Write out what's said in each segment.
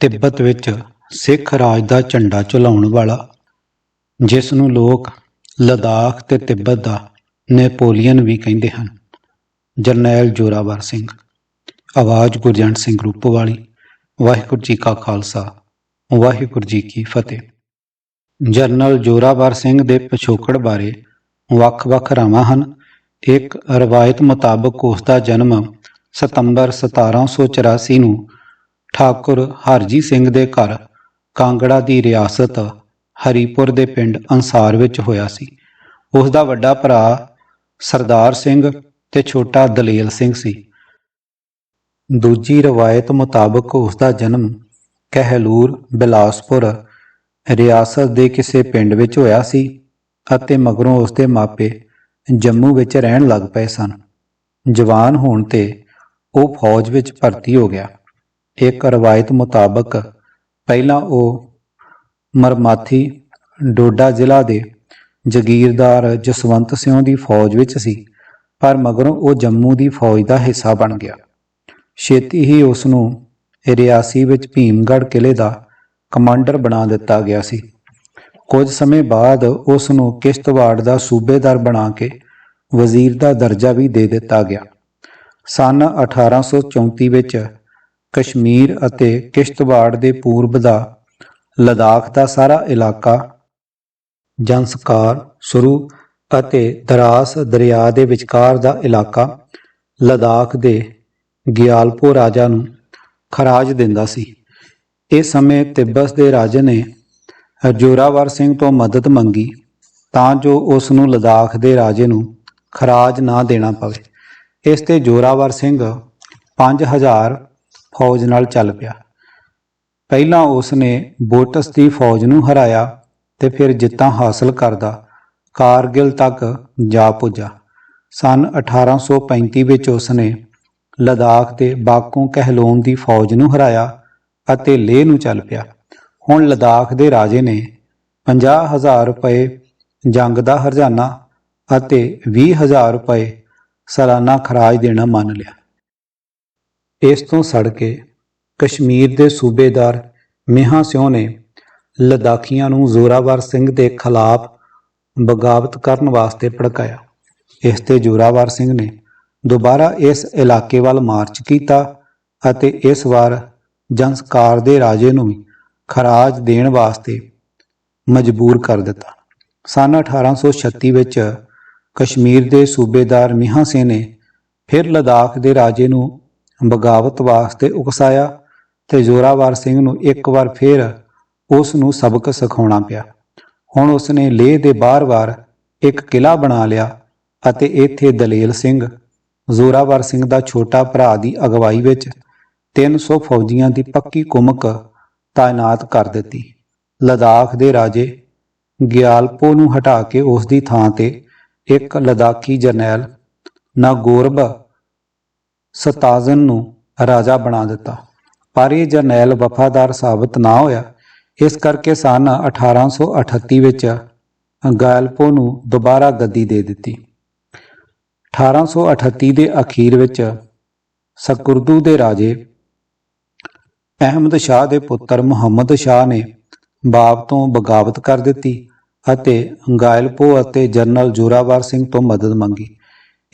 ਤਿੱਬਤ ਵਿੱਚ ਸਿੱਖ ਰਾਜ ਦਾ ਝੰਡਾ ਝੁਲਾਉਣ ਵਾਲਾ ਜਿਸ ਨੂੰ ਲੋਕ ਲਦਾਖ ਤੇ ਤਿੱਬਤ ਦਾ ਨੈਪੋਲੀਅਨ ਵੀ ਕਹਿੰਦੇ ਹਨ, ਜਰਨੈਲ ਜੋਰਾਵਰ ਸਿੰਘ। ਆਵਾਜ਼ ਗੁਰਜੰਟ ਸਿੰਘ ਰੂਪਵਾਲੀ। ਵਾਹਿਗੁਰੂ ਜੀ ਕਾ ਖਾਲਸਾ, ਵਾਹਿਗੁਰੂ ਜੀ ਕੀ ਫਤਿਹ। ਜਰਨਲ ਜੋਰਾਵਰ ਸਿੰਘ ਦੇ ਪਿਛੋਕੜ ਬਾਰੇ ਵੱਖ-ਵੱਖ ਰਾਵਾਂ ਹਨ। ਇੱਕ ਰਵਾਇਤ ਮੁਤਾਬਕ ਉਸ ਦਾ ਜਨਮ ਸਤੰਬਰ 1784 ਨੂੰ ਠਾਕੁਰ ਹਰਜੀ ਸਿੰਘ ਦੇ ਘਰ ਕਾਂਗੜਾ ਦੀ ਰਿਆਸਤ ਹਰੀਪੁਰ ਦੇ ਪਿੰਡ ਅੰਸਾਰ ਵਿੱਚ ਹੋਇਆ ਸੀ। ਉਸ ਦਾ ਵੱਡਾ ਭਰਾ ਸਰਦਾਰ ਸਿੰਘ ਤੇ ਛੋਟਾ ਦਲੇਲ ਸਿੰਘ ਸੀ। ਦੂਜੀ ਰਵਾਇਤ ਮੁਤਾਬਕ ਉਸ ਦਾ ਜਨਮ ਕਹਿਲੂਰ, ਬਿਲਾਸਪੁਰ ਰਿਆਸਤ ਦੇ ਕਿਸੇ ਪਿੰਡ ਵਿੱਚ ਹੋਇਆ ਸੀ ਅਤੇ ਮਗਰੋਂ ਉਸ ਦੇ ਮਾਪੇ ਜੰਮੂ ਵਿੱਚ ਰਹਿਣ ਲੱਗ ਪਏ ਸਨ। ਜਵਾਨ ਹੋਣ ਤੇ ਉਹ ਫੌਜ ਵਿੱਚ ਭਰਤੀ ਹੋ ਗਿਆ। ਇੱਕ ਰਵਾਇਤ ਮੁਤਾਬਕ ਪਹਿਲਾਂ ਉਹ ਮਰਮਾਥੀ ਡੋਡਾ ਜ਼ਿਲ੍ਹਾ ਦੇ ਜਗੀਰਦਾਰ ਜਸਵੰਤ ਸਿੰਘ ਦੀ ਫੌਜ ਵਿੱਚ ਸੀ, ਪਰ ਮਗਰੋਂ ਉਹ ਜੰਮੂ ਦੀ ਫੌਜ ਦਾ ਹਿੱਸਾ ਬਣ ਗਿਆ। ਛੇਤੀ ਹੀ ਉਸ ਨੂੰ ਰਿਆਸੀ ਵਿੱਚ ਭੀਮਗੜ੍ਹ ਕਿਲੇ ਦਾ ਕਮਾਂਡਰ ਬਣਾ ਦਿੱਤਾ ਗਿਆ ਸੀ। ਕੁਝ ਸਮੇਂ ਬਾਅਦ ਉਸ ਨੂੰ ਕਿਸ਼ਤਵਾੜ ਦਾ ਸੂਬੇਦਾਰ ਬਣਾ ਕੇ ਵਜ਼ੀਰ ਦਾ ਦਰਜਾ ਵੀ ਦੇ ਦਿੱਤਾ ਗਿਆ। ਸਨ 1834 ਵਿੱਚ ਕਸ਼ਮੀਰ ਅਤੇ ਕਿਸ਼ਤਵਾੜ ਦੇ ਪੂਰਬ ਦਾ ਲਦਾਖ ਦਾ ਸਾਰਾ ਇਲਾਕਾ ਜੰਸਕਾਰ, ਸ਼ੁਰੂ ਅਤੇ ਦਰਾਸ ਦਰਿਆ ਦੇ ਵਿਚਕਾਰ ਦਾ ਇਲਾਕਾ ਲਦਾਖ ਦੇ ਗਿਆਲਪੋ ਰਾਜਾ ਨੂੰ ਖਰਾਜ ਦਿੰਦਾ ਸੀ। ਇਸ ਸਮੇਂ ਤਿੱਬਤ ਦੇ ਰਾਜੇ ਨੇ ਜੋਰਾਵਰ ਸਿੰਘ ਤੋਂ ਮਦਦ ਮੰਗੀ ਤਾਂ ਜੋ ਉਸ ਨੂੰ ਲਦਾਖ ਦੇ ਰਾਜੇ ਨੂੰ ਖਰਾਜ ਨਾ ਦੇਣਾ ਪਵੇ। ਇਸ ਤੇ ਜੋਰਾਵਰ ਸਿੰਘ 5000 ਫੌਜ ਨਾਲ ਚੱਲ ਪਿਆ। ਪਹਿਲਾਂ ਉਸ ਨੇ ਬੋਟਸ ਦੀ ਫੌਜ ਨੂੰ ਹਰਾਇਆ ਤੇ ਫਿਰ ਜਿੱਤਾਂ ਹਾਸਲ ਕਰਦਾ। ਕਾਰਗਿਲ ਤੱਕ ਜਾ ਪੁੱਜਾ। ਸਨ 1835 ਵਿੱਚ ਉਸ ਨੇ ਲਦਾਖ ਦੇ ਬਾਕੂ ਕਹਿਲੋਨ ਦੀ ਫੌਜ ਨੂੰ ਹਰਾਇਆ ਅਤੇ ਲੇਹ ਨੂੰ ਚੱਲ ਪਿਆ। ਹੁਣ ਲਦਾਖ ਦੇ ਰਾਜੇ ਨੇ 50000 ਰੁਪਏ ਜੰਗ ਦਾ ਹਰਜਾਨਾ ਅਤੇ 20000 ਰੁਪਏ ਸਾਲਾਨਾ ਖਰਾਜ ਦੇਣਾ ਮੰਨ ਲਿਆ। ਇਸ ਤੋਂ ਸੜ ਕੇ ਕਸ਼ਮੀਰ ਦੇ ਸੂਬੇਦਾਰ ਮਿਹਾ ਸਿਉ ਨੇ ਲਦਾਖੀਆਂ ਨੂੰ ਜ਼ੋਰਾਵਰ ਸਿੰਘ ਦੇ ਖਿਲਾਫ ਬਗਾਵਤ ਕਰਨ ਵਾਸਤੇ ਭੜਕਾਇਆ। ਇਸ ਤੇ ਜ਼ੋਰਾਵਰ ਸਿੰਘ ਨੇ ਦੁਬਾਰਾ ਇਸ ਇਲਾਕੇ ਵੱਲ ਮਾਰਚ ਕੀਤਾ ਅਤੇ ਇਸ ਵਾਰ ਜੰਸਕਾਰ ਦੇ ਰਾਜੇ ਨੂੰ ਵੀ ਖਰਾਜ ਦੇਣ ਵਾਸਤੇ ਮਜਬੂਰ ਕਰ ਦਿੱਤਾ। ਸਨ 1836 ਵਿੱਚ ਕਸ਼ਮੀਰ ਦੇ ਸੂਬੇਦਾਰ ਮਿਹਾ ਸਿੰਘ ਨੇ ਫਿਰ ਲਦਾਖ ਦੇ ਰਾਜੇ ਨੂੰ ਬਗਾਵਤ ਵਾਸਤੇ ਉਕਸਾਇਆ ਤੇ ਜ਼ੋਰਾਵਰ ਸਿੰਘ ਨੂੰ ਇੱਕ ਵਾਰ ਫਿਰ ਉਸ ਨੂੰ ਸਬਕ ਸਿਖਾਉਣਾ ਪਿਆ। ਹੁਣ ਉਸ ਨੇ ਲੇਹ ਦੇ ਬਾਹਰ-ਬਾਹਰ ਇੱਕ ਕਿਲਾ ਬਣਾ ਲਿਆ ਅਤੇ ਇੱਥੇ ਦਲੇਲ ਸਿੰਘ, ਜ਼ੋਰਾਵਰ ਸਿੰਘ ਦਾ ਛੋਟਾ ਭਰਾ ਦੀ ਅਗਵਾਈ ਵਿੱਚ 300 ਫੌਜੀਆਂ ਦੀ ਪੱਕੀ ਕੁਮਕ ਤਾਇਨਾਤ ਕਰ ਦਿੱਤੀ। ਲਦਾਖ ਦੇ ਰਾਜੇ ਗਿਆਲਪੋ ਨੂੰ ਹਟਾ ਕੇ ਉਸ ਦੀ ਥਾਂ ਤੇ ਇੱਕ ਲਦਾਖੀ ਜਰਨੈਲ ਨਾਗੋਰਬ ਸਤਾਜ਼ਨ ਨੂੰ ਰਾਜਾ ਬਣਾ ਦਿੱਤਾ। ਪਰ ਇਹ ਜਰਨੈਲ ਵਫਾਦਾਰ ਸਾਬਤ ਨਾ ਹੋਇਆ, ਇਸ ਕਰਕੇ ਸਨ 1838 ਵਿੱਚ ਗਾਇਲਪੋ ਨੂੰ ਦੁਬਾਰਾ ਗੱਦੀ ਦੇ ਦਿੱਤੀ। 1838 ਦੇ ਅਖੀਰ ਵਿੱਚ ਸਕੁਰਦੂ ਦੇ ਰਾਜੇ ਅਹਿਮਦ ਸ਼ਾਹ ਦੇ ਪੁੱਤਰ ਮੁਹੰਮਦ ਸ਼ਾਹ ਨੇ ਬਾਪ ਤੋਂ ਬਗਾਵਤ ਕਰ ਦਿੱਤੀ ਅਤੇ ਗਾਇਲਪੋ ਅਤੇ ਜਨਰਲ ਜੋਰਾਵਰ ਸਿੰਘ ਤੋਂ ਮਦਦ ਮੰਗੀ।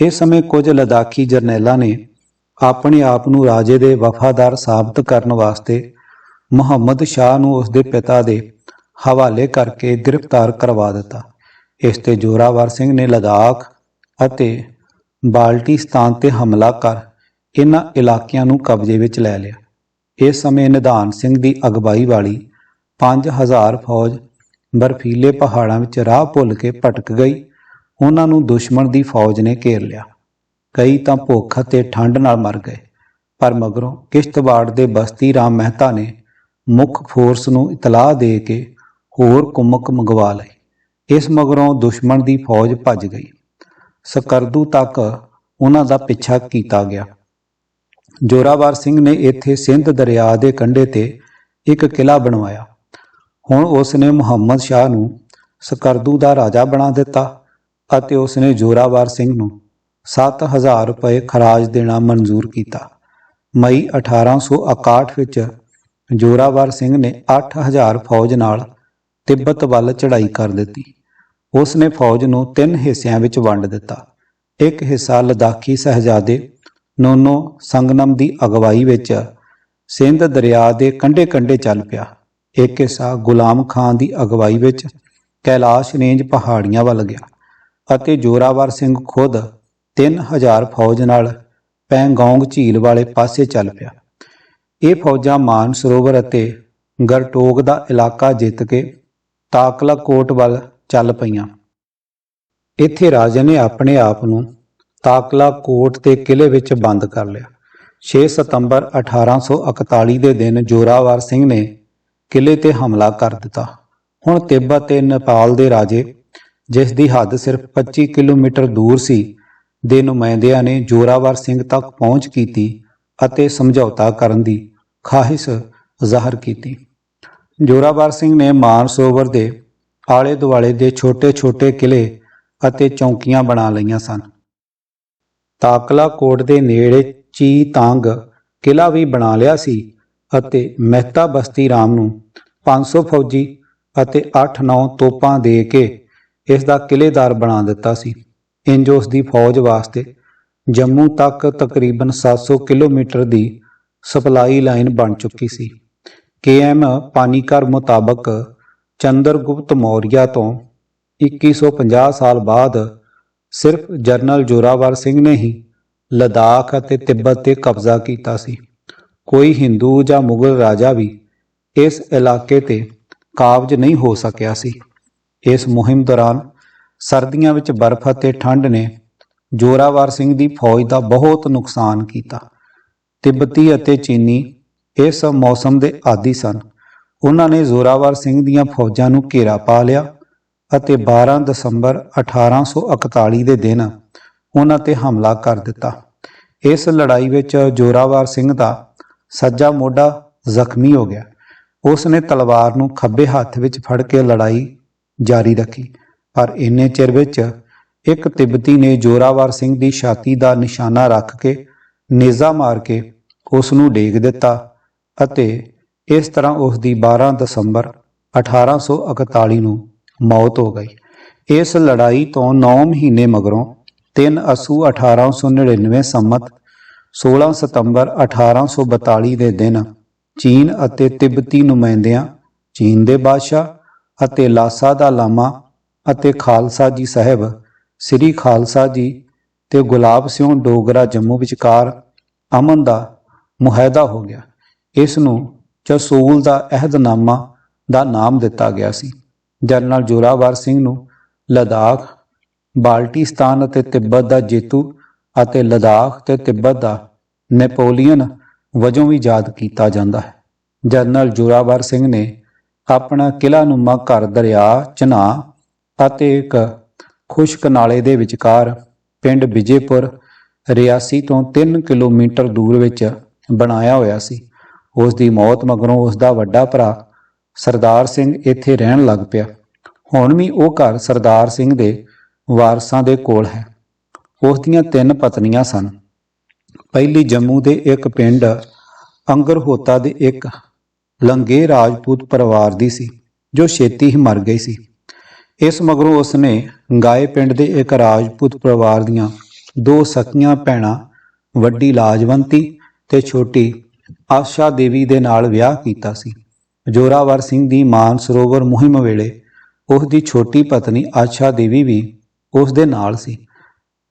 ਇਸ ਸਮੇਂ ਕੁਝ ਲਦਾਖੀ ਜਰਨੈਲਾਂ ਨੇ ਆਪਣੇ ਆਪ ਨੂੰ ਰਾਜੇ ਦੇ ਵਫਾਦਾਰ ਸਾਬਤ ਕਰਨ ਵਾਸਤੇ ਮੁਹੰਮਦ ਸ਼ਾਹ ਨੂੰ ਉਸ ਦੇ ਪਿਤਾ ਦੇ ਹਵਾਲੇ ਕਰਕੇ ਗ੍ਰਿਫਤਾਰ ਕਰਵਾ ਦਿੱਤਾ। ਇਸ ਤੇ ਜੋਰਾਵਰ ਸਿੰਘ ਨੇ ਲਦਾਖ ਅਤੇ ਬਾਲਟਿਸਤਾਨ ਤੇ ਹਮਲਾ ਕਰ ਇਹਨਾਂ ਇਲਾਕਿਆਂ ਨੂੰ ਕਬਜ਼ੇ ਵਿੱਚ ਲੈ ਲਿਆ। ਇਸ ਸਮੇਂ ਨਿਧਾਨ ਸਿੰਘ ਦੀ ਅਗਵਾਈ ਵਾਲੀ 5000 ਫੌਜ ਬਰਫੀਲੇ ਪਹਾੜਾਂ ਵਿੱਚ ਰਾਹ ਭੁੱਲ ਕੇ ਭਟਕ ਗਈ। ਉਹਨਾਂ ਨੂੰ ਦੁਸ਼ਮਣ ਦੀ ਫੌਜ ਨੇ ਘੇਰ ਲਿਆ। ਕਈ ਤਾਂ ਭੁੱਖ ਅਤੇ ਠੰਡ ਨਾਲ ਮਰ ਗਏ। ਪਰ ਮਗਰੋਂ ਕਿਸ਼ਤਵਾੜ ਦੇ ਬਸਤੀ ਰਾਮ ਮਹਿਤਾ ਨੇ ਮੁੱਖ ਫੋਰਸ ਨੂੰ ਇਤਲਾਹ ਦੇ ਕੇ ਹੋਰ ਕੁਮਕ ਮੰਗਵਾ ਲਈ। ਇਸ ਮਗਰੋਂ ਦੁਸ਼ਮਣ ਦੀ ਫੌਜ ਭੱਜ ਗਈ। ਸਕਰਦੂ ਤੱਕ ਉਹਨਾਂ ਦਾ ਪਿੱਛਾ ਕੀਤਾ ਗਿਆ। ਜੋਰਾਵਰ ਸਿੰਘ ਨੇ ਇੱਥੇ ਸਿੰਧ ਦਰਿਆ ਦੇ ਕੰਢੇ ਤੇ ਇੱਕ ਕਿਲਾ ਬਣਵਾਇਆ। ਹੁਣ ਉਸ ਨੇ ਮੁਹੰਮਦ ਸ਼ਾਹ ਨੂੰ ਸਕਰਦੂ ਦਾ ਰਾਜਾ ਬਣਾ ਦਿੱਤਾ ਅਤੇ ਉਸ ਨੇ ਜੋਰਾਵਰ ਸਿੰਘ ਨੂੰ 7000 ਰੁਪਏ ਖਰਾਜ ਦੇਣਾ ਮਨਜ਼ੂਰ ਕੀਤਾ। ਮਈ 1861 ਵਿੱਚ ਜੋਰਾਵਰ ਸਿੰਘ ਨੇ 8000 ਫੌਜ ਨਾਲ ਤਿੱਬਤ ਵੱਲ ਚੜ੍ਹਾਈ ਕਰ ਦਿੱਤੀ। ਉਸ ਨੇ ਫੌਜ ਨੂੰ ਤਿੰਨ ਹਿੱਸਿਆਂ ਵਿੱਚ ਵੰਡ ਦਿੱਤਾ। ਇੱਕ ਹਿੱਸਾ ਲਦਾਖੀ ਸਹਜਾਦੇ ਨੋਨੋ ਸੰਗਨਮ ਦੀ ਅਗਵਾਈ ਵਿੱਚ ਸਿੰਧ ਦਰਿਆ ਦੇ ਕੰਢੇ-ਕੰਢੇ ਚੱਲ ਪਿਆ। ਇੱਕ ਹਿੱਸਾ ਗੁਲਾਮ ਖਾਨ ਦੀ ਅਗਵਾਈ ਵਿੱਚ ਕੈਲਾਸ਼ ਰੇਂਜ ਪਹਾੜੀਆਂ ਵੱਲ ਗਿਆ ਅਤੇ ਜੋਰਾਵਰ ਸਿੰਘ ਖੁਦ 3000 ਫੌਜ ਨਾਲ ਪੈਂਗੋਂਗ ਝੀਲ ਵਾਲੇ ਪਾਸੇ ਚੱਲ ਪਿਆ। ਇਹ ਫੌਜਾਂ ਮਾਨ ਸਰੋਵਰ ਅਤੇ ਗਰਟੋਗ ਦਾ ਇਲਾਕਾ ਜਿੱਤ ਕੇ ਤਾਕਲਾ ਕੋਟ ਵੱਲ ਚੱਲ ਪਈਆਂ। ਇੱਥੇ ਰਾਜੇ ਨੇ ਆਪਣੇ ਆਪ ਨੂੰ ਤਾਕਲਾ ਕੋਟ ਤੇ ਕਿਲੇ ਵਿੱਚ ਬੰਦ ਕਰ ਲਿਆ। 6 ਸਤੰਬਰ 1841 ਦੇ ਦਿਨ ਜੋਰਾਵਰ ਸਿੰਘ ਨੇ ਕਿਲੇ ਤੇ ਹਮਲਾ ਕਰ ਦਿੱਤਾ। ਹੁਣ ਤਿੱਬਤ ਤੇ ਨੇਪਾਲ ਦੇ ਰਾਜੇ, ਜਿਸ ਦੀ ਹੱਦ ਸਿਰਫ 25 ਕਿਲੋਮੀਟਰ ਦੂਰ ਸੀ ਦੇ ਨੁਮਾਇੰਦਿਆਂ ਨੇ ਜੋਰਾਵਰ ਸਿੰਘ ਤੱਕ ਪਹੁੰਚ ਕੀਤੀ ਅਤੇ ਸਮਝੌਤਾ ਕਰਨ ਦੀ ਖਾਹਿਸ਼ ਜ਼ਾਹਰ ਕੀਤੀ। ਜੋਰਾਵਰ ਸਿੰਘ ਨੇ ਮਾਨਸੋਵਰ ਦੇ ਆਲੇ ਦੁਆਲੇ ਦੇ ਛੋਟੇ-ਛੋਟੇ ਕਿਲੇ ਅਤੇ ਚੌਕੀਆਂ ਬਣਾ ਲਈਆਂ ਸਨ। ਤਾਕਲਾ ਕੋਟ ਦੇ ਨੇੜੇ ਚੀ ਤਾਂਗ ਕਿਲਾ ਵੀ ਬਣਾ ਲਿਆ ਸੀ ਅਤੇ ਮਹਿਤਾ ਬਸਤੀ ਰਾਮ ਨੂੰ 500 ਫੌਜੀ ਅਤੇ 8-9 ਤੋਪਾਂ ਦੇ ਕੇ ਇਸ ਦਾ ਕਿਲੇਦਾਰ ਬਣਾ ਦਿੱਤਾ ਸੀ। ਇੰਜ ਉਸ ਦੀ ਫੌਜ ਵਾਸਤੇ ਜੰਮੂ ਤੱਕ ਤਕਰੀਬਨ 700 ਕਿਲੋਮੀਟਰ ਦੀ ਸਪਲਾਈ ਲਾਈਨ ਬਣ ਚੁੱਕੀ ਸੀ। ਕੇਐਮ ਪਾਨੀਕਰ ਮੁਤਾਬਕ ਚੰਦਰਗੁਪਤ ਮੌਰੀਆ ਤੋਂ 2150 ਸਾਲ ਬਾਅਦ ਸਿਰਫ ਜਨਰਲ ਜੋਰਾਵਰ ਸਿੰਘ ਨੇ ਹੀ ਲਦਾਖ ਅਤੇ ਤਿੱਬਤ ਤੇ ਕਬਜ਼ਾ ਕੀਤਾ ਸੀ। ਕੋਈ ਹਿੰਦੂ ਜਾਂ ਮੁਗਲ ਰਾਜਾ ਵੀ ਇਸ ਇਲਾਕੇ ਤੇ ਕਾਬਜ ਨਹੀਂ ਹੋ ਸਕਿਆ ਸੀ। ਇਸ ਮੁਹਿੰਮ ਦੌਰਾਨ ਸਰਦੀਆਂ ਵਿੱਚ ਬਰਫ਼ ਅਤੇ ਠੰਡ ਨੇ ਜੋਰਾਵਰ ਸਿੰਘ ਦੀ ਫੌਜ ਦਾ ਬਹੁਤ ਨੁਕਸਾਨ ਕੀਤਾ। ਤਿੱਬਤੀ ਅਤੇ ਚੀਨੀ ਇਸ ਮੌਸਮ ਦੇ ਆਦੀ ਸਨ। ਉਹਨਾਂ ਨੇ ਜ਼ੋਰਾਵਰ ਸਿੰਘ ਦੀਆਂ ਫੌਜਾਂ ਨੂੰ ਘੇਰਾ ਪਾ ਲਿਆ ਅਤੇ 12 ਦਸੰਬਰ 1841 ਦੇ ਦਿਨ ਉਹਨਾਂ ਤੇ ਹਮਲਾ ਕਰ ਦਿੱਤਾ। ਇਸ ਲੜਾਈ ਵਿੱਚ ਜੋਰਾਵਰ ਸਿੰਘ ਦਾ ਸੱਜਾ ਮੋਢਾ ਜ਼ਖਮੀ ਹੋ ਗਿਆ। ਉਸ ਨੇ ਤਲਵਾਰ ਨੂੰ ਖੱਬੇ ਹੱਥ ਵਿੱਚ ਫੜ ਕੇ ਲੜਾਈ ਜਾਰੀ ਰੱਖੀ। ਪਰ ਇੰਨੇ ਚਿਰ ਵਿੱਚ ਇੱਕ ਤਿੱਬਤੀ ਨੇ ਜੋਰਾਵਰ ਸਿੰਘ ਦੀ ਛਾਤੀ ਦਾ ਨਿਸ਼ਾਨਾ ਰੱਖ ਕੇ ਨੇਜ਼ਾ ਮਾਰ ਕੇ ਉਸ ਨੂੰ ਡੇਗ ਦਿੱਤਾ ਅਤੇ ਇਸ ਤਰ੍ਹਾਂ ਉਸ ਦੀ 12 ਦਸੰਬਰ 1841 ਨੂੰ ਮੌਤ ਹੋ ਗਈ। ਇਸ ਲੜਾਈ ਤੋਂ 9 ਮਹੀਨੇ ਮਗਰੋਂ 3 ਅਸੂ 1899 ਸੰਮਤ 16 ਸਤੰਬਰ 1842 ਦੇ ਦਿਨ ਚੀਨ ਅਤੇ ਤਿੱਬਤੀ ਨੁਮਾਇੰਦਿਆਂ, ਚੀਨ ਦੇ ਬਾਦਸ਼ਾਹ ਅਤੇ ਲਾਸਾ ਦਾ ਲਾਮਾ ਅਤੇ ਖਾਲਸਾ ਜੀ ਸਾਹਿਬ, ਸ੍ਰੀ ਖਾਲਸਾ ਜੀ ਤੇ ਗੁਲਾਬ ਸਿੰਘ ਡੋਗਰਾ ਜੰਮੂ ਵਿਚਕਾਰ ਅਮਨ ਦਾ ਮੁਹਾਇਦਾ ਹੋ ਗਿਆ। ਇਸ ਨੂੰ ਚਸੂਲ ਦਾ ਅਹਿਦਨਾਮਾ ਦਾ ਨਾਮ ਦਿੱਤਾ ਗਿਆ ਸੀ। ਜਨਰਲ ਜੋਰਾਵਰ ਸਿੰਘ ਨੂੰ ਲਦਾਖ, ਬਾਲਟਿਸਤਾਨ ਅਤੇ ਤਿੱਬਤ ਦਾ ਜੇਤੂ ਅਤੇ ਲਦਾਖ ਤੇ ਤਿੱਬਤ ਦਾ ਨੈਪੋਲੀਅਨ ਵਜੋਂ ਵੀ ਯਾਦ ਕੀਤਾ ਜਾਂਦਾ ਹੈ। ਜਨਰਲ ਜੋਰਾਵਰ ਸਿੰਘ ਨੇ ਆਪਣਾ ਕਿਲਾ ਨੁਮਾ ਘਰ ਦਰਿਆ ਚਨਾ ਅਤੇ ਇੱਕ ਖੁਸ਼ਕ ਨਾਲੇ ਦੇ ਵਿਚਕਾਰ ਪਿੰਡ ਵਿਜੇਪੁਰ ਰਿਆਸੀ ਤੋਂ 3 ਕਿਲੋਮੀਟਰ ਦੂਰ ਵਿੱਚ ਬਣਾਇਆ ਹੋਇਆ ਸੀ। ਉਸ ਦੀ ਮੌਤ ਮਗਰੋਂ ਉਸ ਦਾ ਵੱਡਾ ਭਰਾ ਸਰਦਾਰ ਸਿੰਘ ਇੱਥੇ ਰਹਿਣ ਲੱਗ ਪਿਆ। ਹੁਣ ਵੀ ਉਹ ਘਰ ਸਰਦਾਰ ਸਿੰਘ ਦੇ ਵਾਰਸਾਂ ਦੇ ਕੋਲ ਹੈ। ਉਸ ਦੀਆਂ ਤਿੰਨ ਪਤਨੀਆਂ ਸਨ। ਪਹਿਲੀ ਜੰਮੂ ਦੇ ਇੱਕ ਪਿੰਡ ਅੰਗਰਹੋਤਾ ਦੇ ਇੱਕ ਲੰਗੇ ਰਾਜਪੂਤ ਪਰਿਵਾਰ ਦੀ ਸੀ, ਜੋ ਛੇਤੀ ਹੀ ਮਰ ਗਈ ਸੀ। ਇਸ ਮਗਰੋਂ ਉਸਨੇ ਗਾਏ ਪਿੰਡ ਦੇ ਇੱਕ ਰਾਜਪੂਤ ਪਰਿਵਾਰ ਦੀਆਂ ਦੋ ਸਕੀਆਂ ਭੈਣਾਂ, ਵੱਡੀ ਲਾਜਵੰਤੀ ਤੇ ਛੋਟੀ ਆਸ਼ਾ ਦੇਵੀ ਦੇ ਨਾਲ ਵਿਆਹ ਕੀਤਾ ਸੀ। ਜੋਰਾਵਰ ਸਿੰਘ ਦੀ ਮਾਨ ਸਰੋਵਰ ਮੁਹਿੰਮ ਵੇਲੇ ਉਸ ਦੀ ਛੋਟੀ ਪਤਨੀ ਆਸ਼ਾ ਦੇਵੀ ਵੀ ਉਸ ਦੇ ਨਾਲ ਸੀ।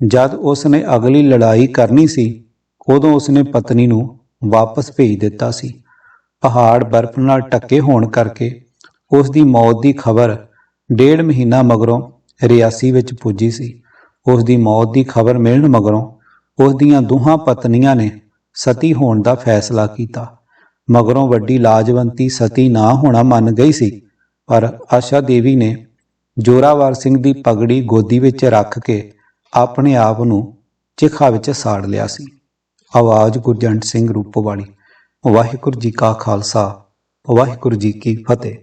ਜਦ ਉਸ ਨੇ ਅਗਲੀ ਲੜਾਈ ਕਰਨੀ ਸੀ, ਉਦੋਂ ਉਸ ਨੇ ਪਤਨੀ ਨੂੰ ਵਾਪਸ ਭੇਜ ਦਿੱਤਾ ਸੀ। ਪਹਾੜ ਬਰਫ਼ ਨਾਲ ਢੱਕੇ ਹੋਣ ਕਰਕੇ ਉਸ ਦੀ ਮੌਤ ਦੀ ਖਬਰ ਡੇਢ ਮਹੀਨਾ ਮਗਰੋਂ ਰਿਆਸੀ ਵਿੱਚ ਪੁੱਜੀ ਸੀ। ਉਸ ਦੀ ਮੌਤ ਦੀ ਖਬਰ ਮਿਲਣ ਮਗਰੋਂ ਉਸ ਦੀਆਂ ਦੋਹਾਂ ਪਤਨੀਆਂ ਨੇ ਸਤੀ ਹੋਣ ਦਾ ਫੈਸਲਾ ਕੀਤਾ। ਮਗਰੋਂ ਵੱਡੀ ਲਾਜਵੰਤੀ ਸਤੀ ਨਾ ਹੋਣਾ ਮੰਨ ਗਈ ਸੀ, ਪਰ ਆਸ਼ਾ ਦੇਵੀ ਨੇ ਜੋਰਾਵਰ ਸਿੰਘ ਦੀ ਪਗੜੀ ਗੋਦੀ ਵਿੱਚ ਰੱਖ ਕੇ ਆਪਣੇ ਆਪ ਨੂੰ ਚਿਖਾ ਵਿੱਚ ਸਾੜ ਲਿਆ ਸੀ। ਆਵਾਜ਼ ਗੁਰਜੰਟ ਸਿੰਘ ਰੂਪੋਵਾਲੀ ਵਾਹਿਗੁਰੂ ਜੀ ਕਾ ਖਾਲਸਾ, ਵਾਹਿਗੁਰੂ ਜੀ ਕੀ ਫਤਿਹ।